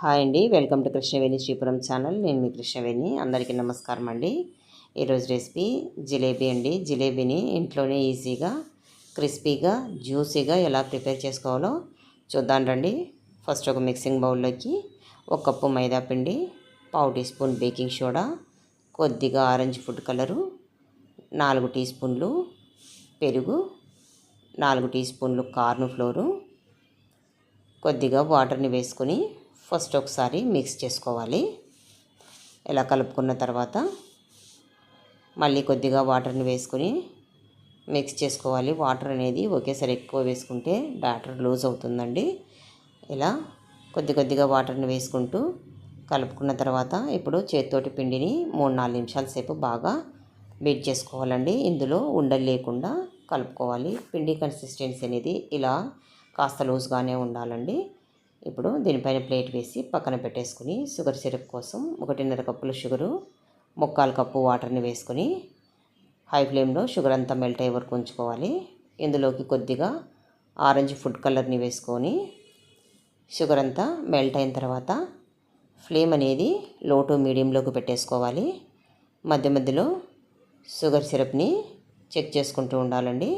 Hi అండి. Welcome to Krishnaveni Sripuram channel. నేను మీ కృష్ణవేణి. అందరికీ నమస్కారం అండి. ఈరోజు రెసిపీ జిలేబీ అండి. జిలేబీని ఇంట్లోనే ఈజీగా క్రిస్పీగా జ్యూసీగా ఎలా ప్రిపేర్ చేసుకోవాలో చూద్దాం రండి. ఫస్ట్ ఒక మిక్సింగ్ బౌల్లోకి ఒక కప్పు మైదా పిండి పావు టీ స్పూన్ బేకింగ్ సోడా కొద్దిగా ఆరెంజ్ ఫుడ్ కలరు నాలుగు టీ స్పూన్లు పెరుగు నాలుగు టీ స్పూన్లు కార్న్ ఫ్లోరు కొద్దిగా వాటర్ని వేసుకొని ఫస్ట్ ఒకసారి మిక్స్ చేసుకోవాలి. ఇలా కలుపుకున్న తర్వాత మళ్ళీ కొద్దిగా వాటర్ని వేసుకొని మిక్స్ చేసుకోవాలి. వాటర్ అనేది ఒకేసారి ఎక్కువ వేసుకుంటే బ్యాటర్ లూజ్ అవుతుందండి. ఇలా కొద్ది కొద్దిగా వాటర్ని వేసుకుంటూ కలుపుకున్న తర్వాత ఇప్పుడు చేతితోటి పిండిని మూడు నాలుగు నిమిషాల సేపు బాగా బీట్ చేసుకోవాలండి. ఇందులో ఉండలు లేకుండా కలుపుకోవాలి. పిండి కన్సిస్టెన్సీ అనేది ఇలా కాస్త లూజ్గానే ఉండాలండి. ఇప్పుడు దీనిపైన ప్లేట్ వేసి పక్కన పెట్టేసుకుని షుగర్ సిరప్ కోసం ఒకటిన్నర కప్పుల షుగరు ముక్కాలు కప్పు వాటర్ని వేసుకొని హై ఫ్లేమ్లో షుగర్ అంతా మెల్ట్ అయ్యే వరకు ఉంచుకోవాలి. ఇందులోకి కొద్దిగా ఆరెంజ్ ఫుడ్ కలర్ని వేసుకొని షుగర్ అంతా మెల్ట్ అయిన తర్వాత ఫ్లేమ్ అనేది లో టు మీడియంలోకి పెట్టేసుకోవాలి. మధ్య మధ్యలో షుగర్ సిరప్ని చెక్ చేసుకుంటూ ఉండాలండి.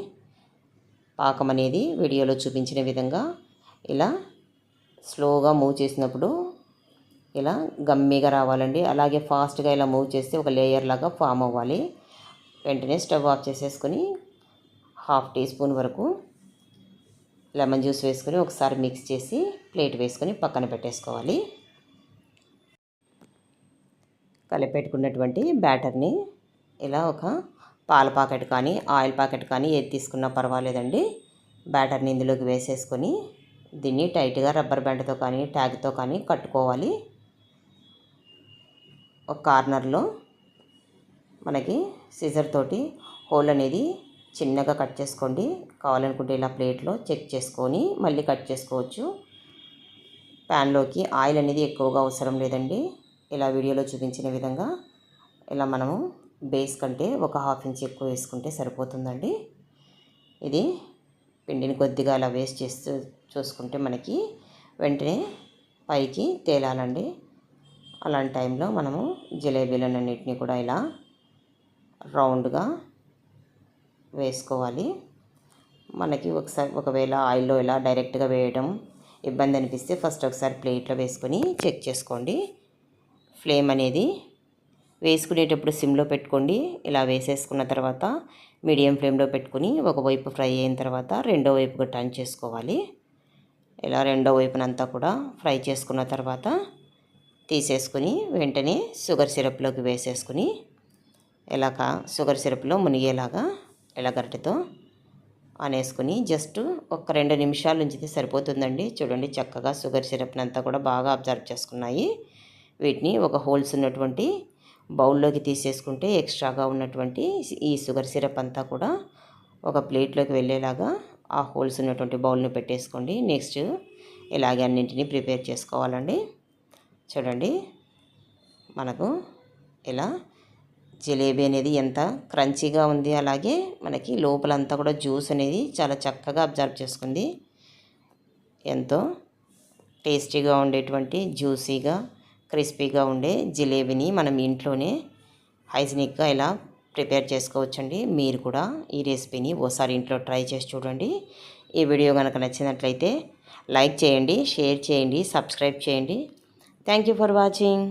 పాకం అనేది వీడియోలో చూపించిన విధంగా ఇలా స్లోగా మూవ్ చేసినప్పుడు ఇలా గమ్మిగా రావాలండి. అలాగే ఫాస్ట్గా ఇలా మూవ్ చేస్తే ఒక లేయర్ లాగా ఫామ్ అవ్వాలి. వెంటనే స్టవ్ ఆఫ్ చేసేసుకొని హాఫ్ టీ స్పూన్ వరకు లెమన్ జ్యూస్ వేసుకొని ఒకసారి మిక్స్ చేసి ప్లేట్ వేసుకొని పక్కన పెట్టేసుకోవాలి. కలిపెట్టుకున్నటువంటి బ్యాటర్ని ఇలా ఒక పాల ప్యాకెట్ కానీ ఆయిల్ ప్యాకెట్ కానీ ఏది తీసుకున్నా పర్వాలేదండి. బ్యాటర్ని ఇందులోకి వేసేసుకొని దీన్ని టైట్గా రబ్బర్ బ్యాండ్తో కానీ ట్యాగ్తో కానీ కట్టుకోవాలి. ఒక కార్నర్లో మనకి సిజర్ తోటి హోల్ అనేది చిన్నగా కట్ చేసుకోండి. కావాలనుకుంటే ఇలా ప్లేట్లో చెక్ చేసుకొని మళ్ళీ కట్ చేసుకోవచ్చు. ప్యాన్లోకి ఆయిల్ అనేది ఎక్కువగా అవసరం లేదండి. ఇలా వీడియోలో చూపించిన విధంగా ఇలా మనము బేస్ కంటే ఒక హాఫ్ ఇంచ్ ఎక్కువ వేసుకుంటే సరిపోతుందండి. ఇది పిండిని కొద్దిగా అలా వేస్ట్ చేస్తూ చూసుకుంటే మనకి వెంటనే పైకి తేలాలండి. అలాంటి టైంలో మనము జిలేబీలన్నింటినీ కూడా ఇలా రౌండ్గా వేసుకోవాలి. మనకి ఒకసారి ఒకవేళ ఆయిల్లో ఇలా డైరెక్ట్గా వేయడం ఇబ్బంది అనిపిస్తే ఫస్ట్ ఒకసారి ప్లేట్లో వేసుకొని చెక్ చేసుకోండి. ఫ్లేమ్ అనేది వేసుకునేటప్పుడు సిమ్లో పెట్టుకోండి. ఇలా వేసేసుకున్న తర్వాత మీడియం ఫ్లేమ్లో పెట్టుకుని ఒకవైపు ఫ్రై అయిన తర్వాత రెండో వైపుగా టర్న్ చేసుకోవాలి. ఇలా రెండో వైపునంతా కూడా ఫ్రై చేసుకున్న తర్వాత తీసేసుకుని వెంటనే షుగర్ సిరప్లోకి వేసేసుకుని ఇలాగ షుగర్ సిరప్లో మునిగేలాగా ఇలా గరిటెతో అనేసుకుని జస్ట్ ఒక రెండు నిమిషాలు ఉంచితే సరిపోతుందండి. చూడండి చక్కగా షుగర్ సిరప్నంతా కూడా బాగా అబ్జర్వ్ చేసుకున్నాయి. వీటిని ఒక హోల్స్ ఉన్నటువంటి బౌల్లోకి తీసేసుకుంటే ఎక్స్ట్రాగా ఉన్నటువంటి ఈ షుగర్ సిరప్ అంతా కూడా ఒక ప్లేట్లోకి వెళ్ళేలాగా ఆ హోల్స్ ఉన్నటువంటి బౌల్ని పెట్టేసుకోండి. నెక్స్ట్ ఇలాగే అన్నింటినీ ప్రిపేర్ చేసుకోవాలండి. చూడండి మనకు ఇలా జిలేబీ అనేది ఎంత క్రంచీగా ఉంది. అలాగే మనకి లోపలంతా కూడా జ్యూస్ అనేది చాలా చక్కగా అబ్జర్వ్ చేసుకుంది. ఎంతో టేస్టీగా ఉండేటువంటి జ్యూసీగా క్రిస్పీగా ఉండే జిలేబీని మనం ఇంట్లోనే హైజినిక్గా ఇలా ప్రిపేర్ చేసుకోవచ్చండి. మీరు కూడా ఈ రెసిపీని ఓసారి ఇంట్లో ట్రై చేసి చూడండి. ఈ వీడియో కనుక నచ్చినట్లయితే లైక్ చేయండి షేర్ చేయండి సబ్స్క్రైబ్ చేయండి. Thank you for watching.